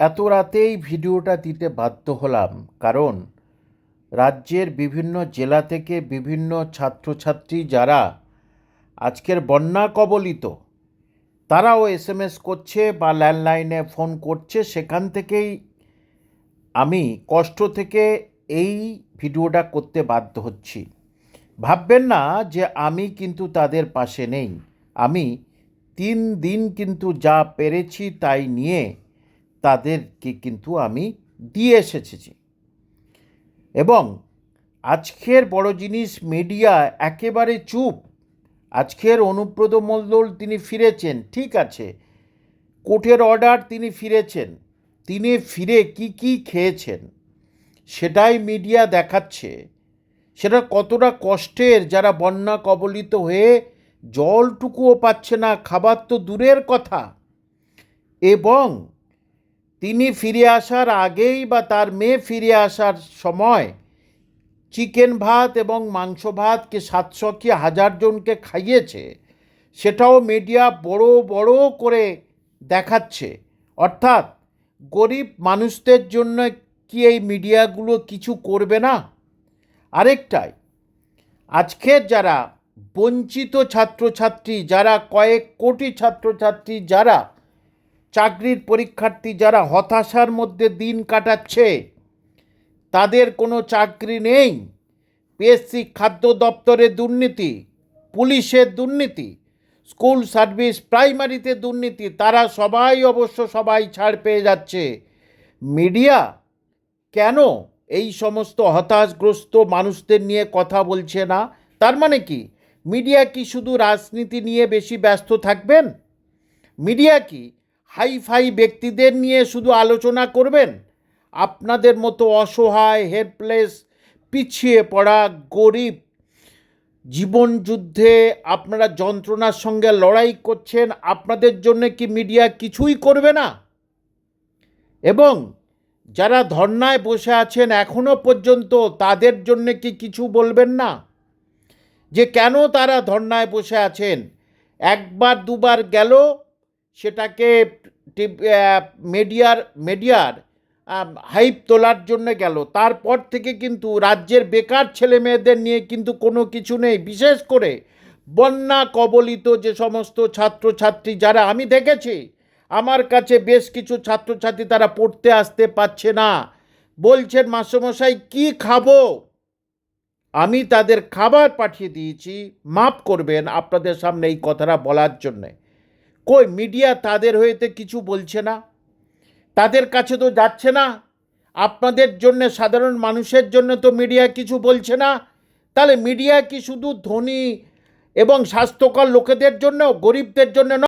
এত রাতেই ভিডিওটা দিতে বাধ্য হলাম, কারণ রাজ্যের বিভিন্ন জেলা থেকে বিভিন্ন ছাত্রছাত্রী যারা আজকের বন্যা কবলিত, তারাও এস এম এস করছে বা ল্যান্ডলাইনে ফোন করছে। সেখান থেকেই আমি কষ্ট থেকে এই ভিডিওটা করতে বাধ্য হচ্ছি। ভাববেন না যে আমি কিন্তু তাদের পাশে নেই। আমি তিন দিন কিন্তু যা পেরেছি তাই নিয়ে তাদেরকে কিন্তু আমি দিয়ে এসেছি। এবং আজকের বড় জিনিস মিডিয়া একেবারে চুপ। আজকের অনুব্রত মণ্ডল তিনি ফিরেছেন, ঠিক আছে। কোর্টের অর্ডার তিনি ফিরেছেন। তিনি ফিরে কি কি খেয়েছেন, সেটাই মিডিয়া দেখাচ্ছে। সেটা কতটা কষ্টের, যারা বন্যা কবলিত হয়ে জলটুকুও পাচ্ছে না, খাবার তো দূরের কথা। এবং তিনি ফিরে আসার আগেই বা তার মেয়ে ফিরে আসার সময় চিকেন ভাত এবং মাংস ভাতকে সাতশো কি হাজার জনকে খাইয়েছে, সেটাও মিডিয়া বড় বড় করে দেখাচ্ছে। অর্থাৎ গরিব মানুষদের জন্য কি এই মিডিয়াগুলো কিছু করবে না? আরেকটাই আজকের যারা বঞ্চিত ছাত্রছাত্রী, যারা কয়েক কোটি ছাত্রছাত্রী, যারা চাকরির পরীক্ষার্থী যারা হতাশার মধ্যে দিন কাটাচ্ছে, তাদের কোনো চাকরি নেই। পিএসসি খাদ্য দপ্তরে দুর্নীতি পুলিশের দুর্নীতি, স্কুল সার্ভিস প্রাইমারিতে দুর্নীতি, তারা সবাই অবশ্য সবাই ছাড় পেয়ে যাচ্ছে। মিডিয়া কেন এই সমস্ত হতাশগ্রস্ত মানুষদের নিয়ে কথা বলছে না? তার মানে কি? মিডিয়া কি শুধু রাজনীতি নিয়ে বেশি ব্যস্ত থাকবেন? মিডিয়া কি হাই ফাই ব্যক্তিদের নিয়ে শুধু আলোচনা করবেন? আপনাদের মতো অসহায় হেল্পলেস পিছিয়ে পড়া, গরিব জীবন যুদ্ধে আপনারা যন্ত্রণার সঙ্গে লড়াই করছেন, আপনাদের জন্য কি মিডিয়া কিছুই করবে না? এবং যারা ধর্নায় বসে আছেন এখনও পর্যন্ত তাদের জন্য কি কিছু বলবেন না? যে কেন তারা ধর্নায় বসে আছেন? একবার, দুবার গেল সেটাকে মিডিয়ার মিডিয়ার হাইপ তোলার জন্য গেল। তারপর থেকে কিন্তু রাজ্যের বেকার ছেলে মেয়েদের নিয়ে কিন্তু কোনো কিছু নেই। বিশেষ করে বন্যা কবলিত যে সমস্ত ছাত্রছাত্রী, যারা আমি দেখেছি, আমার কাছে বেশ কিছু ছাত্রছাত্রী তারা পড়তে আসতে পারছে না। বলছেন, মাস্টারমশাই, কি খাব? আমি তাদের খাবার পাঠিয়ে দিয়েছি। মাফ করবেন আপনাদের সামনে এই কথাটা বলার জন্যে। কই মিডিয়া তাদের হয়েতে কিছু বলছে না? তাদের কাছে তো যাচ্ছে না। আপনাদের জন্য, সাধারণ মানুষের জন্য তো মিডিয়া কিছু বলছে না। তাহলে মিডিয়া কি শুধু ধনী এবং স্বাস্থ্যকর লোকেদের জন্য গরিবদের জন্য